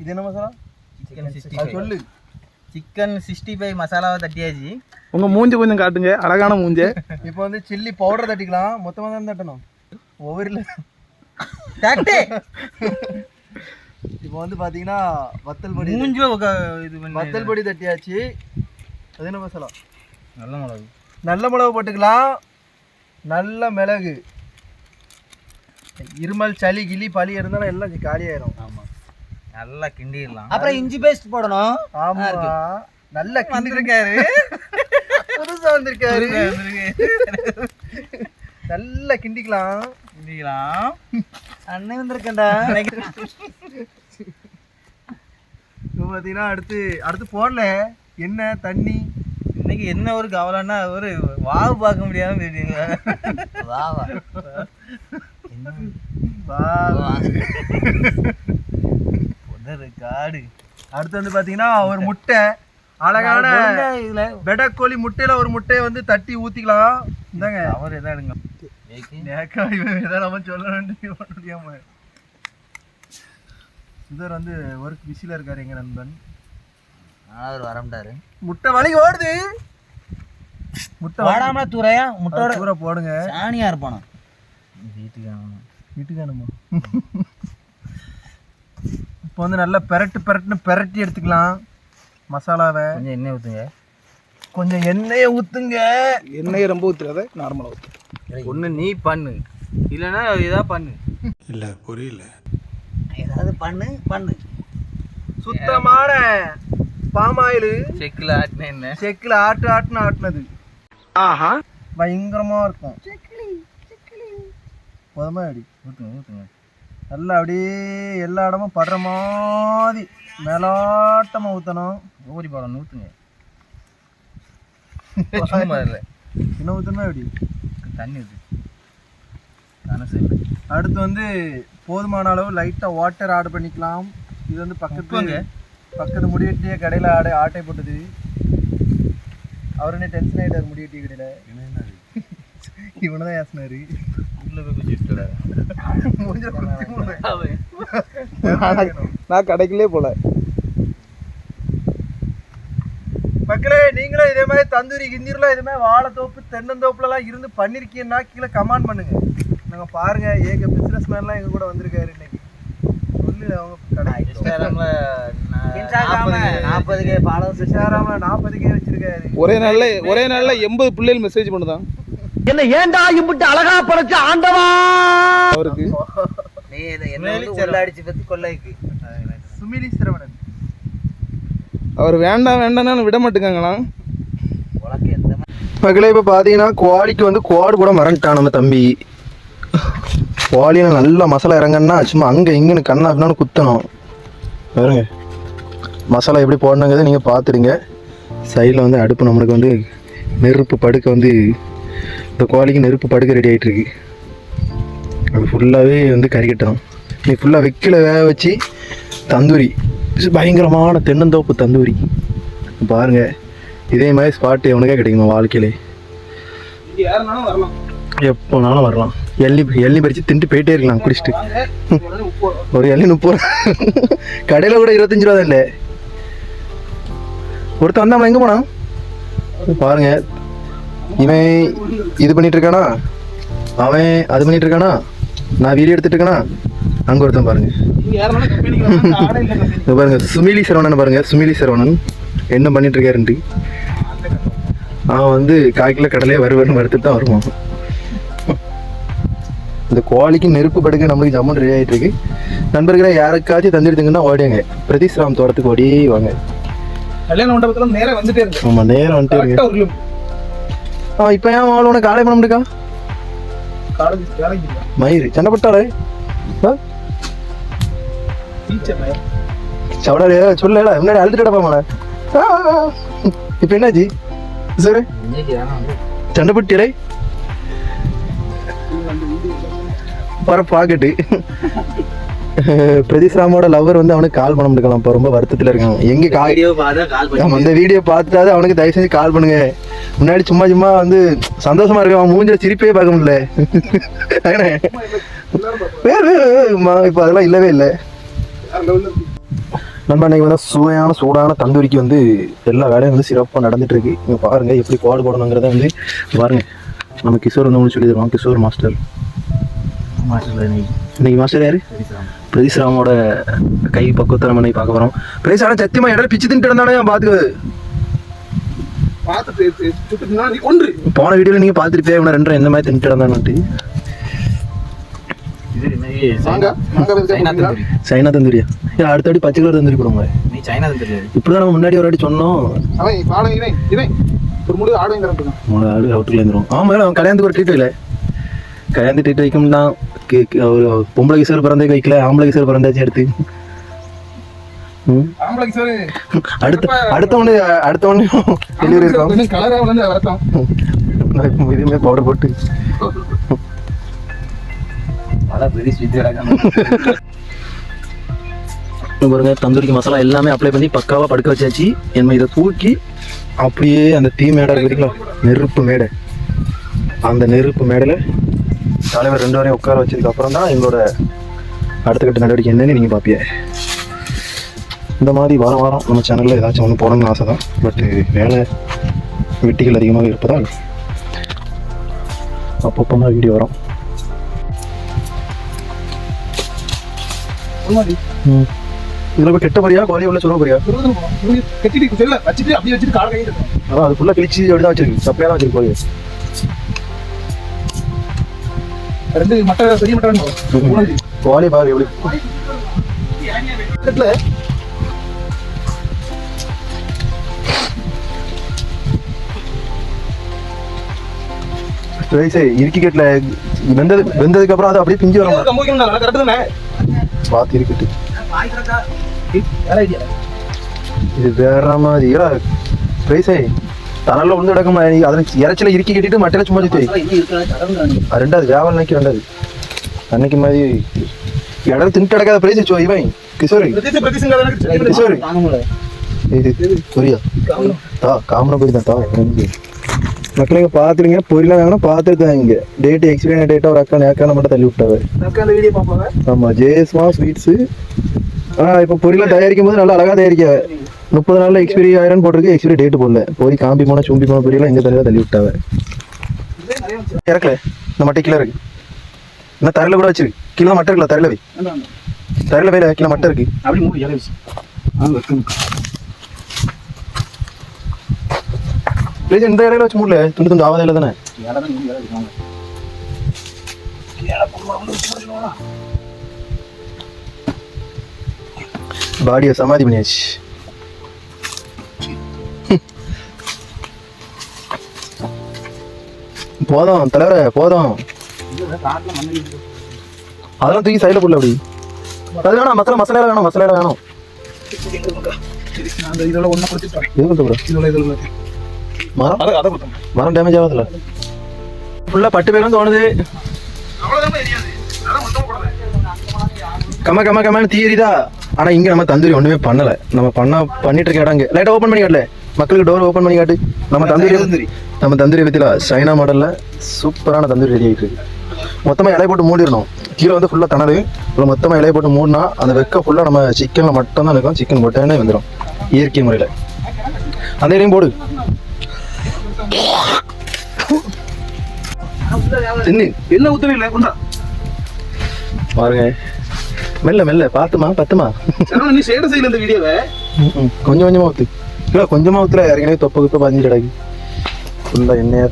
இது என்ன masala? Chicken sixty அது சொல்லு. சிக்கன் சிக்ஸ்டி ஃபைவ் மசாலாவை தட்டியாச்சு. உங்க மூஞ்சி கொஞ்சம் காட்டுங்க அழகான மூஞ்ச. இப்போ வந்து சில்லி பவுடர் தட்டிக்கலாம். மொத்தமாக தான் தட்டணும். ஒவ்வொரு தட்டு இப்போ வந்து பார்த்தீங்கன்னா வத்தல் பொடி மூஞ்சோ இது வத்தல் பொடி தட்டியாச்சு. அது என்ன மசாலா? நல்ல மிளகு. நல்ல மிளகு போட்டுக்கலாம். நல்ல மிளகு. இருமல் சளி கிளி பளி இருந்தாலும் எல்லாம் காலியாயிரும். ஆமாம் நல்லா கிண்டிடலாம். அப்புறம் இஞ்சி பேஸ்ட் போடணும். ஆமா. நல்லா கிண்டி வந்திருக்காரு புதுசா வந்திருக்காரு. நல்லா கிண்டிக்கலாம். கிண்டிக்கலாம். அண்ணன் வந்திருக்கேன்டா. இப்போ பார்த்தீங்கன்னா அடுத்து அடுத்து போடல. என்ன தண்ணி? இன்னைக்கு என்ன ஒரு கவலைன்னா ஒரு வாவு பார்க்க முடியாம போயிட்டீங்க. வா வா காடு. அடுத்து வந்து பார்த்தீங்கன்னா ஒரு முட்டை. அழகான இதுல வெடக்கோழி முட்டையில ஒரு முட்டையை வந்து தட்டி ஊத்திக்கலாம். இந்தாங்க. அவர் எதாவது எடுங்க. நம்ம சொல்ல வேண்டிய முடியாம. சுதர் வந்து ஒர்க் பிஸியில் இருக்காரு எங்க நண்பன். அவர் வரமாட்டாரு முட்டை வலி ஓடுது. முட்டை வாடாம தூரையா? முட்டோட தூர போடுங்க. சாணியா இருப்பானோ? வீட்டுக்கு வீட்டுக்கு வேணுமா இப்போ வந்து நல்லா பெரட்டு பெரட்டுன்னு பெரட்டி எடுத்துக்கலாம். மசாலாவை. கொஞ்சம் எண்ணெய் ஊற்றுங்க கொஞ்சம் எண்ணெயை ஊத்துங்க. எண்ணெயை ரொம்ப ஊத்துறத நார்மலா ஊத்து. ஒன்று நீ பண்ணு. இல்லைன்னா இதா பண்ணு. ஏதாவது பண்ணு பண்ணு. சுத்தமான பாமாயில். செக்கில் ஆட்டின என்ன? செக்கில் ஆட்டு ஆட்டுன்னு ஆட்டுனது. ஆஹா. பயங்கரமா இருக்கும். போதுமா அடி. ஊற்றுங்க ஊற்றுங்க நல்லா அப்படியே எல்லா இடமும் படுற மாதிரி மேலாட்டமாக ஊற்றணும் ஓடி போகணும் ஊற்றுங்க என்ன ஊற்றணுமா அப்படி தண்ணி ஊற்று அடுத்து வந்து போதுமான அளவு லைட்டாக வாட்டர் ஆட் பண்ணிக்கலாம். இது வந்து பக்கத்து உப்புங்க. பக்கத்து முடிவெட்டிய கடையில் ஆடை ஆட்டை போட்டது. அவருனே டென்ஷன் ஆகிட்டார் முடிவெட்டிய கடையில்? இவனை தான் ஏசினாரு நான் கடைக்குள்ளே போல. மக்களே நீங்களும் இதே மாதிரி தந்தூரி கிந்தூரில் இதே மாதிரி வாழைத்தோப்பு தென்னந்தோப்புலலாம் இருந்து பண்ணிருக்கீங்கன்னா கீழே கமெண்ட் பண்ணுங்க. நாங்கள் பாருங்க ஏக பிஸ்னஸ் மேன்லாம் எங்கள் கூட வந்திருக்காரு இன்னைக்கு. சொல்லு அவங்க இன்ஸ்டாகிராமில் நாற்பது கே வச்சிருக்காரு. ஒரே நாள்ல ஒரே நாள்ல எண்பது பிள்ளைகள் மெசேஜ் பண்ணுதான். என்ன ஏன்டா இம்புட்டு அழகா படைச்ச ஆண்டவா? அவருக்கு? நீ என்ன உள்ள அடிச்சு பத்தி கொள்ளைக்கு. சுமிலி சிரவணன். அவர் வேண்டாம் வேண்டாம்னு விட எந்த மக்களே இப்போ பார்த்தீங்கன்னா குவாலிக்கு வந்து குவாடு கூட மறந்துட்டான் நம்ம தம்பி. குவாலியில் நல்லா மசாலா இறங்கன்னா சும்மா அங்கே இங்கேன்னு கண்ணா அப்படின்னு குத்தணும். பாருங்க. மசாலா எப்படி போடணுங்கிறத நீங்கள் பார்த்துடுங்க சைடில் வந்து அடுப்பு நம்மளுக்கு வந்து நெருப்பு படுக்க வந்து இந்த குவாலிக்கு நெருப்பு படுக்க ரெடி ஆகிட்டு இருக்கு அது ஃபுல்லாகவே வந்து கறி கட்டணும் நீ ஃபுல்லாக வைக்கல வேக வச்சு தந்தூரி. பயங்கரமான தென்னந்தோப்பு தந்தூரி. பாருங்க இதே மாதிரி ஸ்பாட் எவனுக்கே கிடைக்குமா வாழ்க்கையிலே? எப்போனாலும் வரலாம். எள்ளி எள்ளி பறித்து தின்ட்டு போயிட்டே இருக்கலாம் குடிச்சிட்டு. ஒரு எள்ளி முப்பது ரூபா. கடையில் கூட இருபத்தஞ்சு ரூபா தான் இல்லை ஒருத்தன் வந்தாமல் எங்கே போனான்? பாருங்க இவன் இது பண்ணிட்டு இருக்கானா? அவன் அது பண்ணிட்டு இருக்கானா? நான் வீடியோ எடுத்துட்டு இருக்கேனா? அங்கே ஒருத்தன் பாருங்க. பாருங்க சுமிலி சரவணன் பாருங்க சுமிலி சரவணன். என்ன பண்ணிட்டு இருக்காருன்ட்டு. அவன் வந்து காய்க்கில கடலையே வருவார்னு வறுத்துட்டு தான் வருவான். இந்த கோழிக்கு நெருப்பு படுக்க நம்மளுக்கு ஜம்மன் ரெடி ஆகிட்டு இருக்கு. நண்பர்களே யாருக்காச்சும் தந்துடுதுங்கன்னா ஓடிங்க பிரதீஷ் ராம் தோட்டத்துக்கு ஓடி வாங்க. கல்யாண மண்டபத்துல நேரா வந்துட்டே இருக்கு ஆமா நேரம் வந்துட்டு இருக்கு அவன் இப்போ ஏன் அவளை உனக்கு காலை பண்ண இல்லை. மயிறு சண்டை போட்டாளே. சவடாலே சொல்லல முன்னாடி அழுதுட்டு போமால இப்போ என்னாச்சு? சரி சண்டை போட்டியலே வர பாக்கெட்டு பிரதீஷ் ராமோட லவர் வந்து அவனுக்கு கால் பண்ண முடியலாம் இப்போ ரொம்ப வருத்தத்தில் இருக்காங்க. எங்க கால் அந்த வீடியோ பார்த்துட்டாவது அவனுக்கு தயவு செஞ்சு கால் பண்ணுங்க. முன்னாடி சும்மா சும்மா வந்து சந்தோஷமா இருக்கான் அவன் மூஞ்சில சிரிப்பே பார்க்க முடியல. இப்போ அதெல்லாம் இல்லவே இல்லை. இருக்கு. நண்பா இன்னைக்கு வந்து சுவையான சூடான தந்தூரிக்கு வந்து எல்லா வேலையும் வந்து சிறப்பாக நடந்துட்டு இருக்கு இங்க பாருங்க எப்படி பாடு போடணுங்கிறத வந்து பாருங்க. நம்ம கிஷோர் வந்து சொல்லி தருவோம் கிஷோர் மாஸ்டர். இன்னைக்கு மாஸ்டர் யாரு? பிரதீஸ்ராமோட கை பக்குவத்தை நம்ம இன்னைக்கு பார்க்க போறோம். பிரதீஸ்ராம் சத்தியமா இடையில பிச்சு தின்ட்டு இருந்தானே பாத்துக்கு? கொன்று. போன வீடியோல நீங்க பாத்துருப்பே இவனை ரெண்டரை எந்த மாதிரி தின்ட்டு இருந்தான்ட்டு? சைனா தந்தூரியா? ஏன் அடுத்த வாட்டி பச்சை கலர் தந்தூரி போடுவாங்க நீ சைனா தெரியாது இப்படிதான் நம்ம முன்னாடி ஒரு வாட்டி சொன்னோம். ஒரு உங்களோட ஆடு அவுட்டுல இருந்துரும். ஆமா அவன் கல்யாணத்துக்கு ஒரு ட்ரீட் வைக்கல. கல்யாணத்துக்கு ட்ரீட் வைக்கும் தான் ஒரு பொம்பளை கிசர் பிறந்தே வைக்கல ஆம்பளை கிசர் பிறந்தாச்சு எடுத்து. ஆம்பளைக்கு சார் அடுத்த அடுத்த ஒன்று அடுத்த ஒன்று டெலிவரி இருக்கும் இதுவுமே பவுடர் போட்டு. பாருங்க தந்தூரிக்கு மசாலா எல்லாமே அப்ளை பண்ணி பக்காவா படுக்க வச்சாச்சு. என்ன இதை தூக்கி அப்படியே அந்த தீ மேடை இருக்கு பார்த்தீங்களா நெருப்பு மேடை. அந்த நெருப்பு மேடையில் தலைவர் ரெண்டு வரையும் உட்கார வச்சதுக்கு அப்புறம் தான் எங்களோட அடுத்த கட்ட நடவடிக்கை என்னன்னு நீங்கள் பார்ப்பீங்க இந்த மாதிரி வாரம் வாரம் நம்ம சேனலில் ஏதாச்சும் ஒன்று போடணும்னு ஆசை தான் பட் வேலை வெட்டிகள் அதிகமாக இருப்பதால் அப்பப்போ தான் வீடியோ வரும். இதில் இப்போ கெட்ட பரியா குறைய உள்ள சொல்ல. இவங்க கட்டிட்டு வச்சுட்டு அப்படியே வச்சுட்டு கால கையில் இருக்கும் அதான் அது ஃபுல்லாக கிழிச்சு அப்படி தான் வச்சிருக்கு. சப்பையாக தான் வச்சிருக்கு ரெண்டு மட்டை பெரிய மட்டை. கோழி பாரு எப்படி? இறுக்கி கட்டில் வெந்தது வெந்ததுக்கு அப்புறம் அது அப்படியே பிஞ்சு வரும் பார்த்து இருக்கட்டு இது வேற உண்டு கிடக்கும் அதில் இறைச்சில இறுக்கி கட்டிட்டு மட்டையில சும்மா சுத்தி. வை. அது ரெண்டாவது வியாபாரம் நினைக்க ரெண்டாவது. அன்னைக்கு மாதிரி இடம் தின்ட்டு கிடக்காத பிரைஸ் வச்சு இவன். கிஷோரி. கிஷோரி. இது தா தான் தா மக்களுங்க பார்த்துருங்க பொரியலாம் வேணும் பார்த்துட்டு இங்க. டேட் எக்ஸ்பீரியன் டேட்டா ஒரு அக்கா நேக்கான மட்டும் தள்ளி விட்டாவே ஆமா ஜேஎஸ்மா ஸ்வீட்ஸு ஆ இப்போ பொரியலாம் தயாரிக்கும் போது நல்லா அழகா தயாரிக்க முப்பது நாள்ல எக்ஸ்பீரி ஆயிரம் போட்டிருக்கு. எக்ஸ்பீரி டேட் போடல. போய் காம்பி போன சும்பி போன பொரியலாம் எங்க தள்ளி தள்ளி விட்டாவே? இறக்கல. இந்த மட்டை கீழே இருக்கு. என்ன தரையில கூட வச்சிருக்கு கீழே மட்டை இருக்குல்ல தரையில வை. தரையில வைல கீழே மட்டை இருக்கு. அப்படி இலை இந்த இடையில வச்சு மூடல. துண்டு துண்டு ஆவாதையில தானே? இலை தான் பாடியை சமாதி பண்ணியாச்சு. போதும் தலைவரே போதும். அதெல்லாம் தூக்கி சைடில் போடல அப்படி. அது வேணாம் மசாலா மசாலா வேணும் மசாலா வேணும். மரம்? மரம் டேமேஜ் ஆகாதுல்ல ஃபுல்லாக பட்டு பேரும் தோணுது. கம கம கமன்னு தீரிதா ஆனா இங்க நம்ம தந்தூரி ஒண்ணுமே பண்ணல. நம்ம பண்ண பண்ணிட்டு இருக்க இடம் லைட்டா ஓபன் பண்ணி காட்டல. மக்களுக்கு டோர் ஓபன் பண்ணி காட்டு. நம்ம தந்தூரி தந்தூரி. நம்ம தந்தூரி பத்தில சைனா மாடல்ல சூப்பரான தந்தூரி ரெடி ஆயிட்டு இருக்கு மொத்தமா இலைய போட்டு மூடிடணும். கீழே வந்து ஃபுல்லா தணல். இதுல மொத்தமா இலைய போட்டு மூடினா அந்த வெக்க ஃபுல்லா நம்ம சிக்கன்ல மட்டும் தான் இருக்கும். சிக்கன் போட்டேனே வந்துடும் இயற்கை முறையில. அந்த இலையும் போடு. என்ன ஊத்தவே இல்லை பாருங்க. மெல்ல மெல்ல. பாத்துமா பத்துமா? நீ ஷேட செய்யல இந்த வீடியோவை. கொஞ்சம் கொஞ்சமா ஊத்து. இல்ல கொஞ்சமா ஊத்துல ஏற்கனவே தொப்ப குப்ப பதிஞ்சு கிடக்கு. ஃபுல்லா எண்ணெயா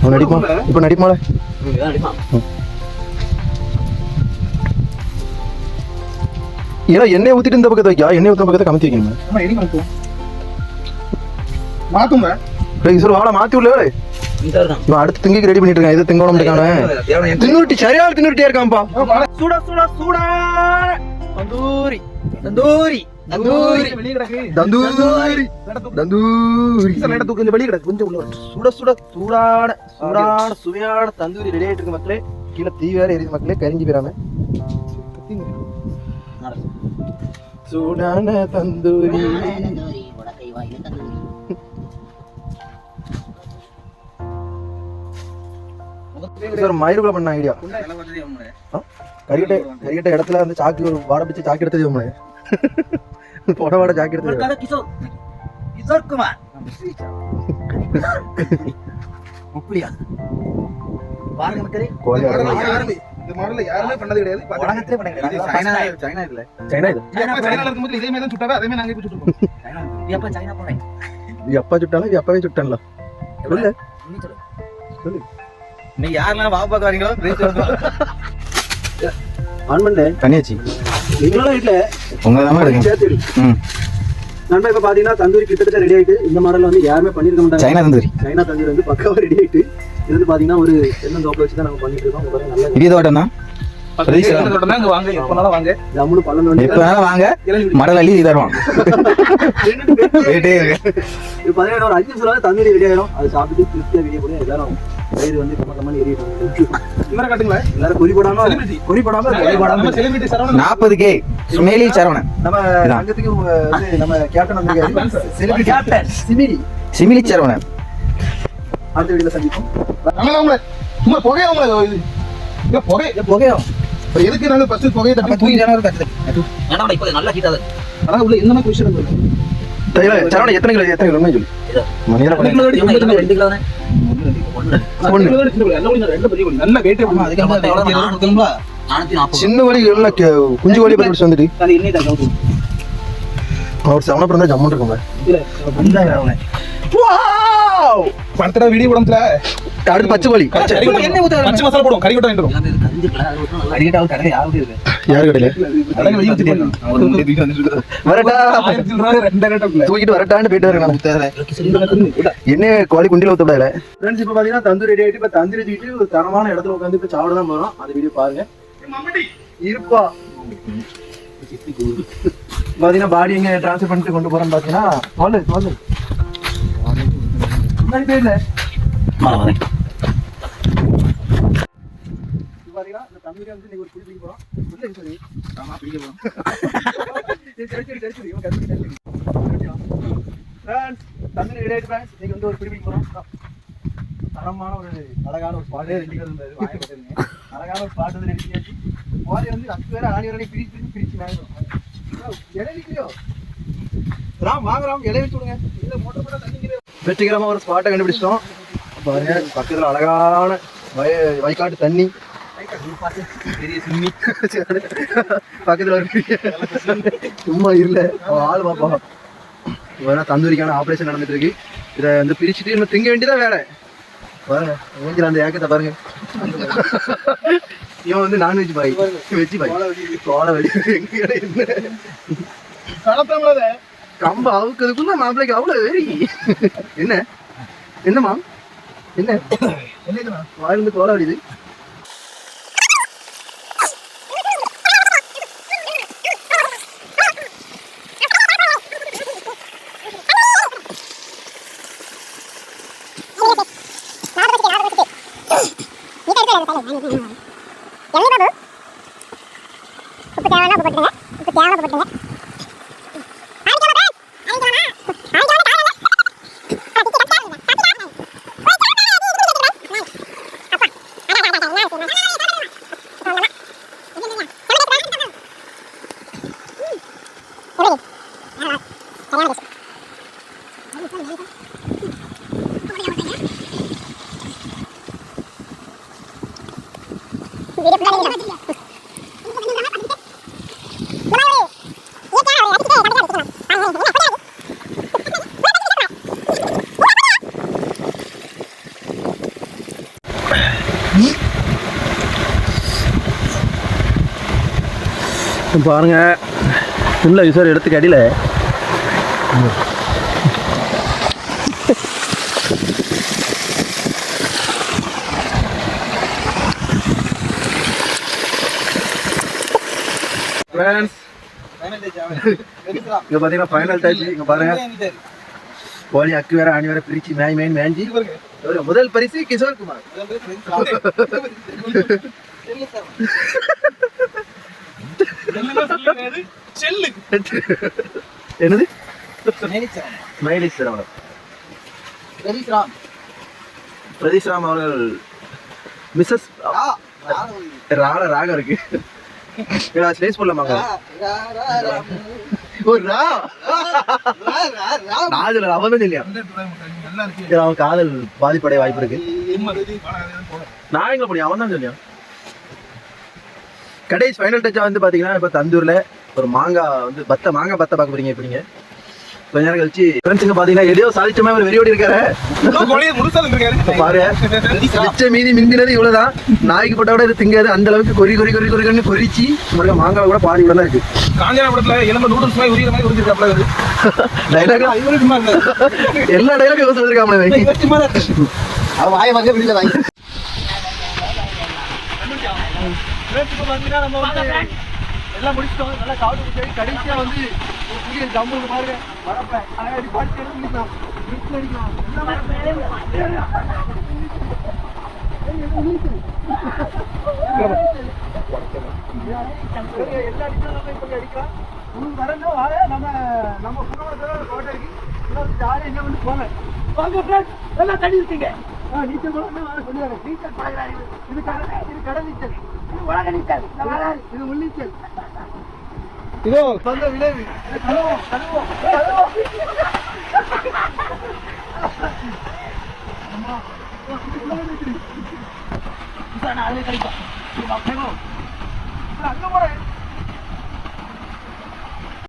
அவன் நடிப்பா இப்ப அடிப்பான் ஏன்னா எண்ணெய் ஊத்திட்டு இந்த பக்கத்தை வைக்கா எண்ணெய் ஊத்துற பக்கத்தை கமத்தி மாத்துவோம் மாத்துங்க சார் வாழை மாத்தி இவன் அடுத்து திங்கிக்கு ரெடி பண்ணிட்டு இருக்கான். இது திங்கணும் இருக்கானே தின்னுட்டி சரியான தின்னுட்டே இருக்கான்ப்பா. சுட சுட சுட. தந்தூரி தந்தூரி தந்தூரி. வெளியே கிடக்கு. தந்தூரி தந்தூரி. லைட்டா தூக்கு இந்த வெளியே கிடக்கு. கொஞ்சம் உள்ள. சுட சுட சூடான சூடான சுவையான தந்தூரி ரெடி ஆயிட்டு இருக்கு மக்களே. கீழே தீ வேற எரியுது மக்களே. கரிஞ்சு போயிடாம சூடான தந்தூரி. சார் மயிருக்குள்ள பண்ண ஐடியா கறிக்கட்ட கறிக்கட்ட இடத்துல வந்து சாக்கு வாட பிடிச்சி சாக்கு எடுத்து போனே போட வாட சாக்கு எடுத்து பாருங்க மக்களே. இந்த மாடல்ல யாருமே பண்ணது கிடையாது. உலகத்திலே பண்ண சைனா சைனா- இல்ல. சைனா இது. எப்ப சைனால இருக்கும்போது இதே மாதிரி தான் சுட்டாவே அதே மாதிரி நாங்க இப்ப சுட்டுருக்கோம் சைனா எப்ப சைனா போறேன் இது எப்பா சுட்டாலும் இது எப்பவே சுட்டான்ல. சொல்லு. நீ சொல்லு. நீ யாரெல்லாம் வா பார்க்க வரீங்களோ ஆன் பண்ணு கனியாச்சி எங்களோட வீட்டுல உங்க தான் எடுங்க சேர்த்து எடு. ம். நண்பா இப்ப பாத்தீங்கன்னா தந்தூரி கிட்டத்தட்ட ரெடி ஆயிட்டு இந்த மாடல் வந்து யாருமே பண்ணிருக்க மாட்டாங்க. சைனா தந்தூரி. சைனா தந்தூரி வந்து பக்காவா ரெடி ஆயிட்டு இது வந்து பாத்தீங்கன்னா ஒரு தென்னந்தோப்பை வச்சு தான் நம்ம பண்ணிட்டு இருக்கோம். நல்லா இடிய தோட்டம் தான் பிரதீஷ் இங்க வாங்க எப்பனாலும் வாங்க. ஜம்முனு பல்லு எப்ப வேணாலும் வாங்க. மடல் அள்ளி தருவான் இது பாத்தீங்கன்னா ஒரு அஞ்சு நிமிஷம் தந்தூரி ரெடி ஆயிடும் அது சாப்பிட்டு திருப்தியா வெளியே போய் எல்லாரும். வயிறு வந்து கம்ம கம்மனு எரியிடும் இவரை காட்டுங்களேன் எல்லாரும் குறி போடாம குறி போடாம குறி போடாம. செலிபிரிட்டி சரவணன். நாற்பது கே சுமேலி சரவணன். நம்ம வந்து நம்ம கேப்டன் வந்திருக்காரு செலிபிரிட்டி கேப்டன் சிமிரி சிமிலி. சரவணன். அடுத்த வீடியோல சந்திப்போம். சும்மா புகையா உங்களை இது? புகை. இப்ப எதுக்கு நாங்க ஃபர்ஸ்ட் புகையை தட்டி தூக்கி ஜனவரி கட்டுது வேணாம் இப்போ நல்லா ஹீட் ஆகுது ஆனா உள்ள என்னென்ன கொஸ்டின் இருக்கு? சரவணன் எத்தனை கிலோ எத்தனை கிலோ சொல்லு. மணியில ரெண்டு கிலோ சின்ன வழி குஞ்சு வழி பிடிச்சி வந்துட்டு அவர் செவனப்புறம் தான் ஜம்மன் இருக்கும் இல்ல படத்துல வீடியோ படத்துல அடுத்து பச்சை கோழி? பச்சை மசாலா போடுவோம் கறி கொட்டை யாரு கடையில. வரட்டா. தூக்கிட்டு வரட்டான்னு போயிட்டு வரேன் என்ன கோழி குண்டில ஊத்த விடாத ஃப்ரெண்ட்ஸ் இப்போ பாத்தீங்கன்னா தந்தூரி ரெடி ஆயிட்டு இப்போ தந்தூரி தூக்கிட்டு ஒரு தரமான இடத்துல உட்காந்து இப்போ சாப்பிட தான் போறோம். அந்த வீடியோ பாருங்க. இருப்பா. பாத்தீங்கன்னா பாடி எங்க ட்ரான்ஸ்ஃபர் பண்ணிட்டு கொண்டு போறோம்னு பாத்தீங்கன்னா சொல்லு சொல்லு முன்னாடி போயிடல இது பாத்தீங்கன்னா இந்த தந்தூரி வந்து நீங்க ஒரு பிடிக்க உள்ள இருக்கு சரி. சரி, சரி, சரி, சரி, சரி, சரி, ரெடி friends. நீங்க வந்து ஒரு பிடி பிடிக்க தரமான ஒரு அழகான ஒரு இருந்தது வாயை பார்த்துருங்க. அழகான ஒரு ஸ்பாட் வந்து ரெடி பண்ணியாச்சு வாரி வந்து அக்கு வேற ஆணி வரையும் பிரிச்சு பிரிச்சு பிரிச்சு நாங்க இலை நிற்கலையோ ராம் வாங்க ராம் இலை வச்சு விடுங்க. இல்ல மோட்டர் போட்டா தண்ணிக்கிறே வெற்றிகரமா ஒரு ஸ்பாட்டை கண்டுபிடிச்சிட்டோம். பாருங்க பக்கத்துல அழகான வய வயக்காட்டு தண்ணி. பக்கத்துல ஒரு சும்மா இல்ல. அவன் ஆள் பாப்பா. வேணா தந்தூரிக்கான ஆபரேஷன் நடந்துட்டு இருக்கு இதை வந்து பிரிச்சுட்டு இன்னும் திங்க வேண்டியதான் வேலை. பாருங்க மூஞ்சில அந்த ஏக்கத்தை பாருங்க. இவன் வந்து நான்வெஜ் பாய் வெஜ் பாய் கோல வெடி எங்க கம்ப அவுக்கிறதுக்குள்ள மாப்பிள்ளைக்கு அவ்வளவு வெறி. என்ன? என்னம்மா? என்ன? என்ன வாயிலிருந்து கோல அடிது உப்பு தேவைன்னா உப்பு போட்டுருங்க உப்பு தேவைன்னா உப்பு போட்டுருங்க பாருங்க. உள்ள விசாரி எடுத்துக்கு அடியில இங்க பாத்தீங்கன்னா ஃபைனல் டச் இங்க பாருங்க. கோழி அக்கு வேற ஆணி வேற பிரிச்சு மேய் மேய் மேஞ்சி. முதல் பரிசு கிஷோர் குமார். என்னது? சரவணன் பிரதீஷ்ராம் பிரதீஷ் ராம் அவர்கள். மிஸ்ஸஸ் ராக ராக இருக்கு. ஸ்லேஸ் போடலாமாங்க ஒரு ரா நாதுல அவன் இல்லையா? நல்லா இருக்கு இது அவன் காதல் பாதிப்படைய வாய்ப்பு இருக்கு. நான் எங்க முடியும் அவன் தான் சொல்லியான் கடைசி ஃபைனல் டச்சா வந்து பாத்தீங்கன்னா இப்ப தந்தூர்ல ஒரு மாங்காய் வந்து பத்த மாங்காய் பத்த பார்க்க போறீங்க இப்ப நீங்க. கொஞ்ச நேரம் கழிச்சு ஃப்ரெண்ட்ஸுங்க பாத்தீங்கன்னா எதையோ சாதிச்ச மாதிரி வெறியோடி இருக்காரு. பாரு மிச்ச மீதி மிந்தினது இவ்வளவுதான். நாய்க்கு போட்ட விட இது திங்காது. அந்த அளவுக்கு கொறி கொறி கொறி கொறி கொறிச்சு மறுக்க மாங்காய் கூட பாதி இவ்வளவு இருக்கு. காஞ்சனா படத்துல எலும்பு நூடுல்ஸ் மாதிரி உரியற மாதிரி உரிஞ்சிருக்காப்ல டைலாக் எல்லா டைலாக்கும் யோசிச்சு வச்சிருக்காமலே. அவன் வாயை வாங்க வெளியில வாங்கி நம்ம வந்து எல்லாம் முடிச்சிட்டோம் நல்லா சாப்பிட்டு போய் கடைசியா வந்து ஒரு புதிய ஜம்பு பாருங்க வரப்ப அடி பாட்டு அடிக்கலாம். எல்லா அடிக்கலாம் நம்ம அடிக்கலாம். உங்களுக்கு வரணும் வாங்க நம்ம நம்ம குடும்பத்தோட ஒரு இருக்கு. எல்லாம் வந்து ஜாலியா போங்க. வாங்க friends, எல்லாம் தண்ணி இருக்கீங்க நீச்சல் குளம்னு சொல்லுவாங்க. நீச்சல் பழகுறாங்க. இது கடல் இது கடல் நீச்சல் இது உலக நீச்சல் இது வராது. இது உள்ளீச்சல் இதோ வந்த விளைவு இது கழுவோம் கழுவோம் கழுவோம் அங்க போறேன்